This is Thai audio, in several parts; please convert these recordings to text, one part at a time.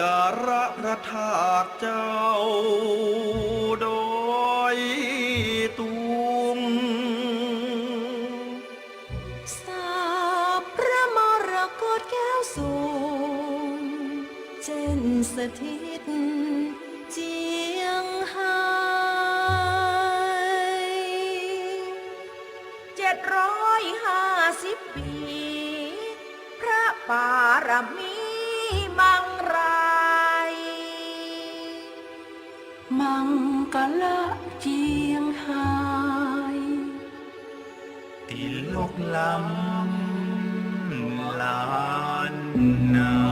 การะพระธาตุเจ้าโดยตูงสาพระมรกตแก้วสูง เจนสถิตเจียงไฮ้เจ็ดร้อยห้าสิบปี พระปารมี ละเจียงหายตีลกลำลานนา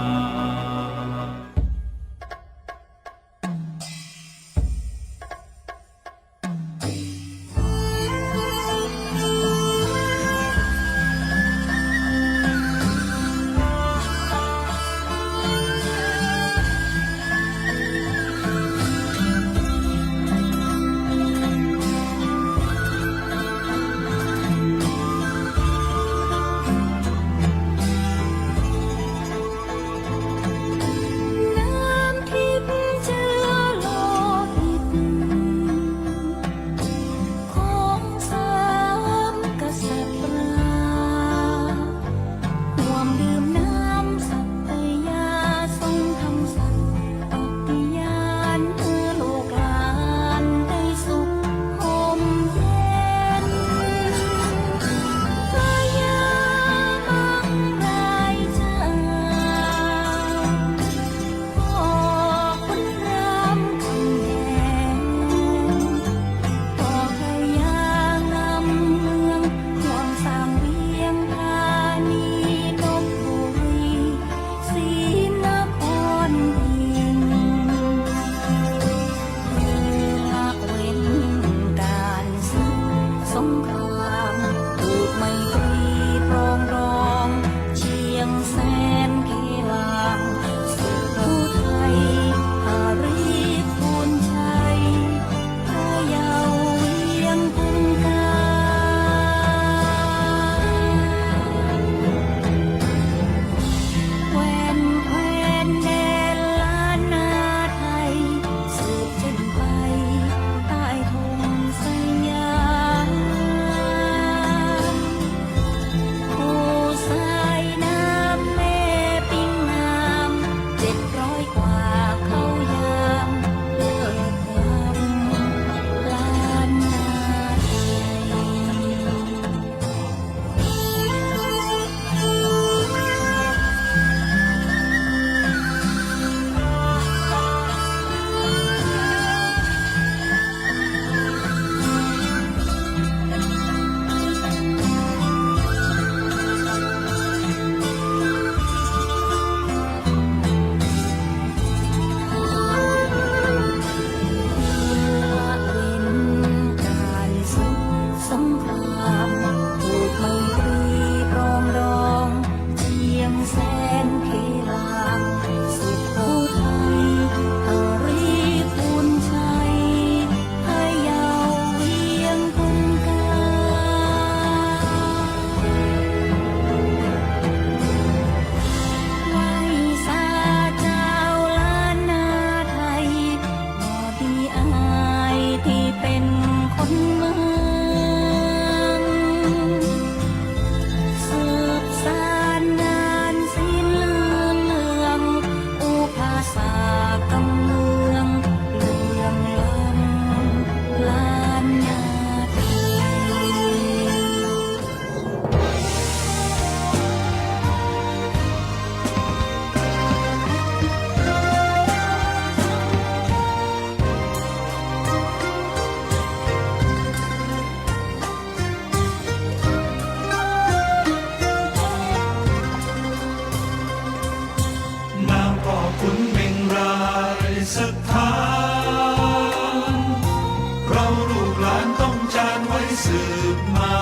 มา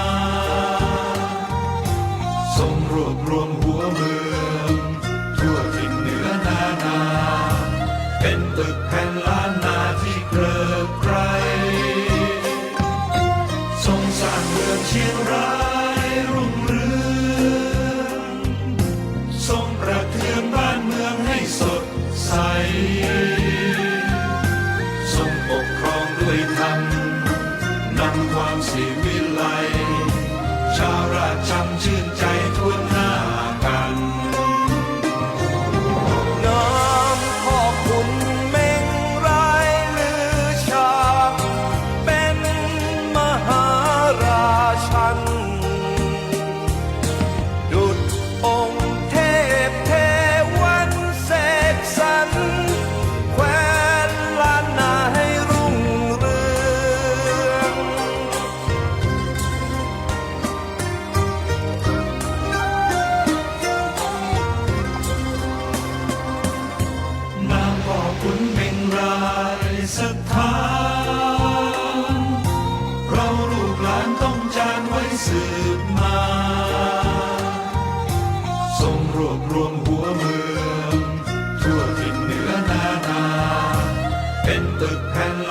ทรงรวบรวมหัวเมืองทั่วทิศเหนือนานา เป็นตึกแผ่นล้านนาที่เกลือไกรทรงสร้างเมืองเชียงราย 将军 ศรัทธาเราลูกหลานต้องจานไว้สืบมาทรงรวบรวมหัวเมือง ทั่วถิ่นเหนือนานา เป็นตึกแผ่น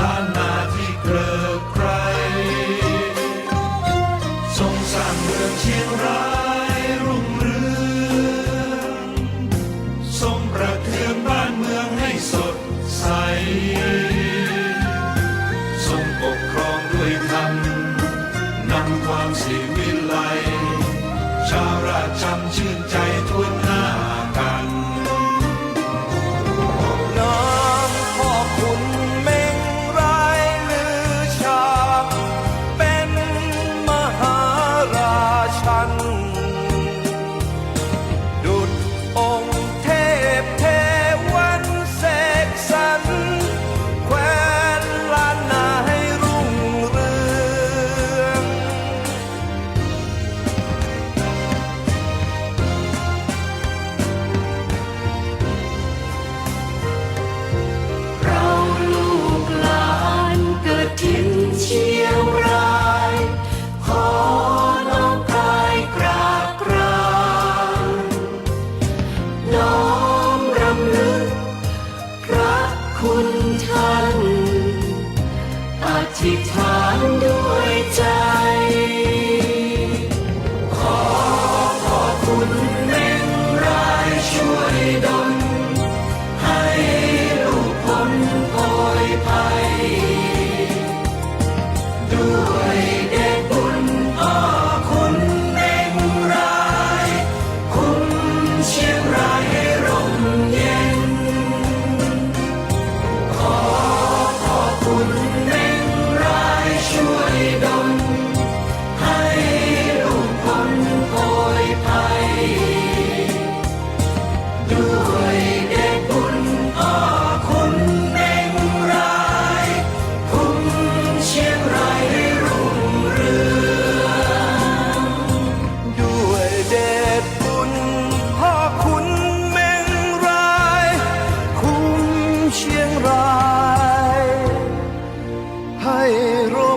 ที่ฐานด้วยใจขอขอบคุณเม่นรายช่วยดล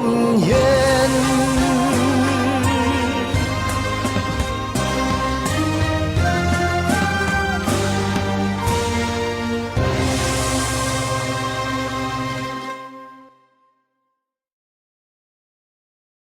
yeah.